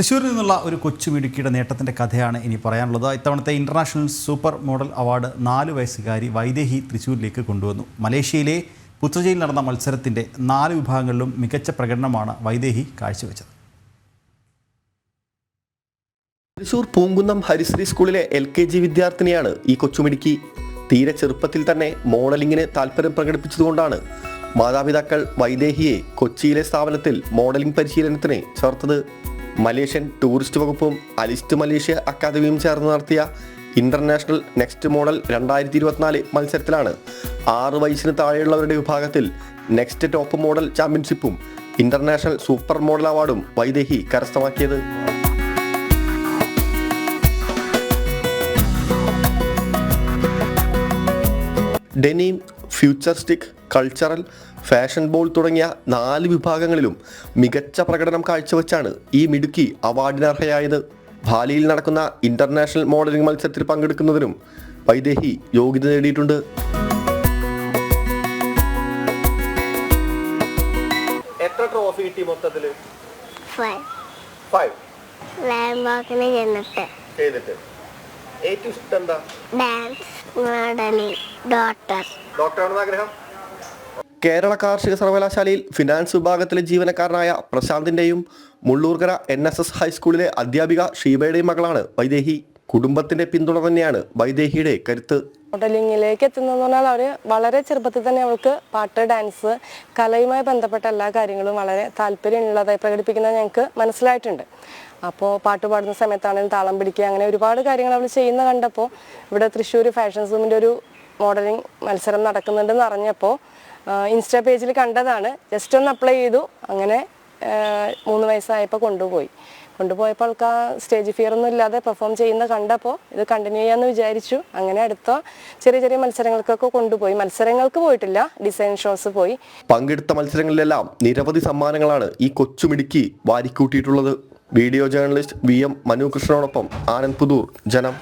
തൃശ്ശൂരിൽ നിന്നുള്ള ഒരു കൊച്ചു മിടുക്കിയുടെ നേട്ടത്തിന്റെ കഥയാണ് ഇനി പറയാനുള്ളത്. ഇത്തവണത്തെ ഇന്റർനാഷണൽ സൂപ്പർ മോഡൽ അവാർഡ് നാല് വയസ്സുകാരി വൈദേഹി തൃശ്ശൂരിലേക്ക് കൊണ്ടുവന്നു. മലേഷ്യയിലെ പുത്രജയിൽ നടന്ന മത്സരത്തിന്റെ നാല് വിഭാഗങ്ങളിലും മികച്ച പ്രകടനമാണ് വൈദേഹി കാഴ്ചവെച്ചത്. തൃശൂർ പൂങ്കുന്നം ഹരിശ്രീ സ്കൂളിലെ എൽ കെ ജി വിദ്യാർത്ഥിനിയാണ് ഈ കൊച്ചുമിടുക്കി തീരെ ചെറുപ്പത്തിൽ തന്നെ മോഡലിങ്ങിന് താല്പര്യം പ്രകടിപ്പിച്ചതുകൊണ്ടാണ് മാതാപിതാക്കൾ വൈദേഹിയെ കൊച്ചിയിലെ സ്ഥാപനത്തിൽ മോഡലിംഗ് പരിശീലനത്തിന് ചേർത്തത്. മലേഷ്യൻ ടൂറിസ്റ്റ് വകുപ്പും അലിസ്റ്റ് മലേഷ്യ അക്കാദമിയും ചേർന്ന് നടത്തിയ ഇന്റർനാഷണൽ നെക്സ്റ്റ് മോഡൽ രണ്ടായിരത്തി ഇരുപത്തിനാല് മത്സരത്തിലാണ് ആറ് വയസ്സിന് താഴെയുള്ളവരുടെ വിഭാഗത്തിൽ നെക്സ്റ്റ് ടോപ്പ് മോഡൽ ചാമ്പ്യൻഷിപ്പും ഇന്റർനാഷണൽ സൂപ്പർ മോഡൽ അവാർഡും വൈദേഹി കരസ്ഥമാക്കിയത്. Denim futuristic cultural fashion ball തുടങ്ങിയ നാല് വിഭാഗങ്ങളിലും മികച്ച പ്രകടനം കാഴ്ചവെച്ചാണ് ഈ മിടുക്കി അവാർഡിനർഹയായത് ഭാലിയിൽ നടക്കുന്ന ഇന്റർനാഷണൽ മോഡലിംഗ് മത്സരത്തിൽ പങ്കെടുക്കുന്നതിനും വൈദേഹി യോഗ്യത നേടിയിട്ടുണ്ട്. എത്ര ട്രോഫി കിട്ടി മൊത്തത്തിൽ ഏറ്റവും ഇഷ്ടം എന്താ? Dance modelling doctor. ഡോക്ടറാണെന്ന് ആഗ്രഹം? കേരള കാർഷിക സർവകലാശാലയിൽ ഫിനാൻസ് വിഭാഗത്തിലെ ജീവനക്കാരനായ പ്രശാന്തിന്റെയും മുള്ളൂർക്കര എൻ എസ് എസ് ഹൈസ്കൂളിലെ അധ്യാപിക ഷീബയുടെയും മകളാണ് വൈദേഹി. കുടുംബത്തിന്റെ പിന്തുണ തന്നെയാണ് വൈദേഹിയുടെ കരുത്ത്. മോഡലിങ്ങിലേക്ക് എത്തുന്നതെന്ന് പറഞ്ഞാൽ അവർ വളരെ ചെറുപ്പത്തിൽ തന്നെ അവൾക്ക് പാട്ട് ഡാൻസ് കലയുമായി ബന്ധപ്പെട്ട എല്ലാ കാര്യങ്ങളും വളരെ താല്പര്യമുള്ളതായി പ്രകടിപ്പിക്കുന്നത് ഞങ്ങൾക്ക് മനസ്സിലായിട്ടുണ്ട്. അപ്പോൾ പാട്ട് പാടുന്ന സമയത്താണെങ്കിലും താളം പിടിക്കുക അങ്ങനെ ഒരുപാട് കാര്യങ്ങൾ അവൾ ചെയ്യുന്ന കണ്ടപ്പോൾ ഇവിടെ തൃശ്ശൂർ ഫാഷൻ സൂമിന്റെ ഒരു മോഡലിംഗ് മത്സരം നടക്കുന്നുണ്ടെന്ന് അറിഞ്ഞപ്പോൾ ഇൻസ്റ്റാ പേജിൽ കണ്ടതാണ്. ജസ്റ്റ് ഒന്ന് അപ്ലൈ ചെയ്തു. അങ്ങനെ മൂന്ന് വയസ്സായപ്പോൾ കൊണ്ടുപോയി. കൊണ്ടുപോയപ്പോൾ ആൾക്ക് ആ സ്റ്റേജ് ഫിയർ ഒന്നും ഇല്ലാതെ പെർഫോം ചെയ്യുന്ന കണ്ടപ്പോൾ ഇത് കണ്ടിന്യൂ ചെയ്യാമെന്ന് വിചാരിച്ചു. അങ്ങനെ അടുത്ത ചെറിയ ചെറിയ മത്സരങ്ങൾക്കൊക്കെ കൊണ്ടുപോയി. മത്സരങ്ങൾക്ക് പോയിട്ടില്ല. ഡിസൈൻ ഷോസ് പോയി. പങ്കെടുത്ത മത്സരങ്ങളിലെല്ലാം നിരവധി സമ്മാനങ്ങളാണ് ഈ കൊച്ചുമിടുക്കി വാരിക്കൂട്ടിയിട്ടുള്ളത്. Video journalist V M Manu കൃഷ്ണനോടൊപ്പം Anand Puthur. ജനം.